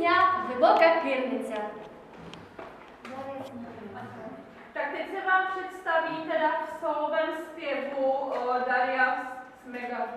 пісня Глибока кирниця. Tak teď se vám představí teda v solovém zpěvu eh, Daria Smega.